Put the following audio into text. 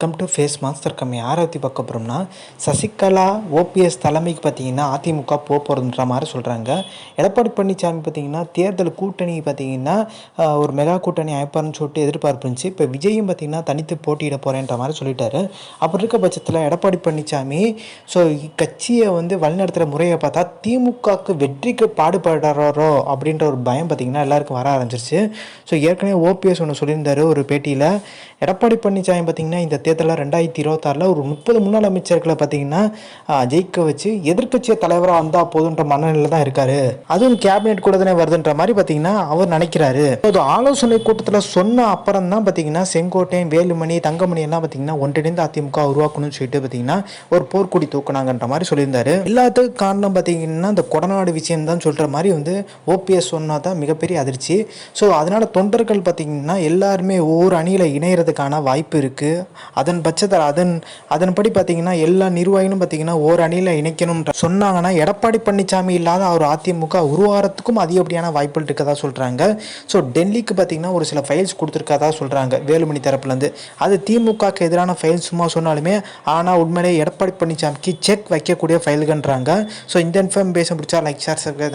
Welcome to face master கம்மி. யாரை பார்க்க போகிறோம்னா சசிகலா ஓபிஎஸ் தலைமைக்கு பார்த்தீங்கன்னா அதிமுக போக போகிறதுன்ற மாதிரி சொல்கிறாங்க எடப்பாடி பழனிசாமி பார்த்தீங்கன்னா தேர்தல் கூட்டணி பார்த்தீங்கன்னா ஒரு மெகா கூட்டணி அமைப்பார்னு சொல்லிட்டு எதிர்பார்ப்பு இருந்துச்சு. இப்போ விஜயும் பார்த்தீங்கன்னா தனித்து போட்டியிட போகிறேன்ற மாதிரி சொல்லிட்டாரு. அப்படி இருக்க பட்சத்தில் எடப்பாடி பழனிசாமி ஸோ கட்சியை வந்து வழிநடத்துகிற முறையை பார்த்தா திமுகவுக்கு வெற்றிக்கு பாடுபடுறாரோ அப்படின்ற ஒரு பயம் பார்த்தீங்கன்னா எல்லாருக்கும் வர ஆரம்பிச்சிருச்சு. ஸோ ஏற்கனவே ஓபிஎஸ் ஒன்று சொல்லியிருந்தார் ஒரு பேட்டியில். எடப்பாடி பழனிசாமி பார்த்தீங்கன்னா இந்த தேர்தலில் ரெண்டாயிரத்தி இருபத்தாறில் ஒரு முப்பது முன்னாள் அமைச்சர்களை பார்த்தீங்கன்னா ஜெயிக்க வச்சு எதிர்க்கட்சியை தலைவராக வந்தால் போதுன்ற மனநிலையில் தான் இருக்காரு. அதுவும் கேபினெட் கூட தானே வருதுன்ற மாதிரி பார்த்தீங்கன்னா அவர் நினைக்கிறாரு. அது ஆலோசனை கூட்டத்தில் சொன்ன அப்புறம் தான் பார்த்தீங்கன்னா செங்கோட்டையன் வேலுமணி தங்கமணி எல்லாம் பார்த்தீங்கன்னா ஒன்றிணைந்து அதிமுக உருவாக்கணும்னு சொல்லிட்டு பார்த்தீங்கன்னா ஒரு போர்க்குடி தூக்குனாங்கன்ற மாதிரி சொல்லியிருந்தாரு. எல்லாத்துக்கும் காரணம் பார்த்தீங்கன்னா இந்த கொடநாடு விஷயம் தான் சொல்கிற மாதிரி வந்து ஓபிஎஸ் சொன்னால் தான் மிகப்பெரிய அதிர்ச்சி. ஸோ அதனால் தொண்டர்கள் பார்த்தீங்கன்னா எல்லாருமே ஒவ்வொரு அணியில் இணையறதுக்கான வாய்ப்பு இருக்குது அதன் பட்சத்தில் அதன் அதன்படி பார்த்திங்கன்னா எல்லா நிர்வாகிகளும் பார்த்தீங்கன்னா ஓர் அணியில் இணைக்கணும்ன்ற சொன்னாங்கன்னா எடப்பாடி பழனிசாமி இல்லாத ஒரு அதிமுக உருவாகிறதுக்கும் அதிகப்படியான வாய்ப்புகள் இருக்கதா சொல்கிறாங்க ஸோ டெல்லிக்கு பார்த்தீங்கன்னா ஒரு சில ஃபைல்ஸ் கொடுத்துருக்கதா சொல்கிறாங்க வேலுமணி தரப்புலேருந்து. அது திமுகக்கு எதிரான ஃபைல் சும்மா சொன்னாலுமே ஆனால் உண்மையிலே எடப்பாடி பழனிசாமிக்கு செக் வைக்கக்கூடிய ஃபைல்கன்றாங்க ஸோ இந்த இன்ஃபர்மேஷன் பிடிச்சா லைக் ஷேர் சப்ஸ்கிரைப்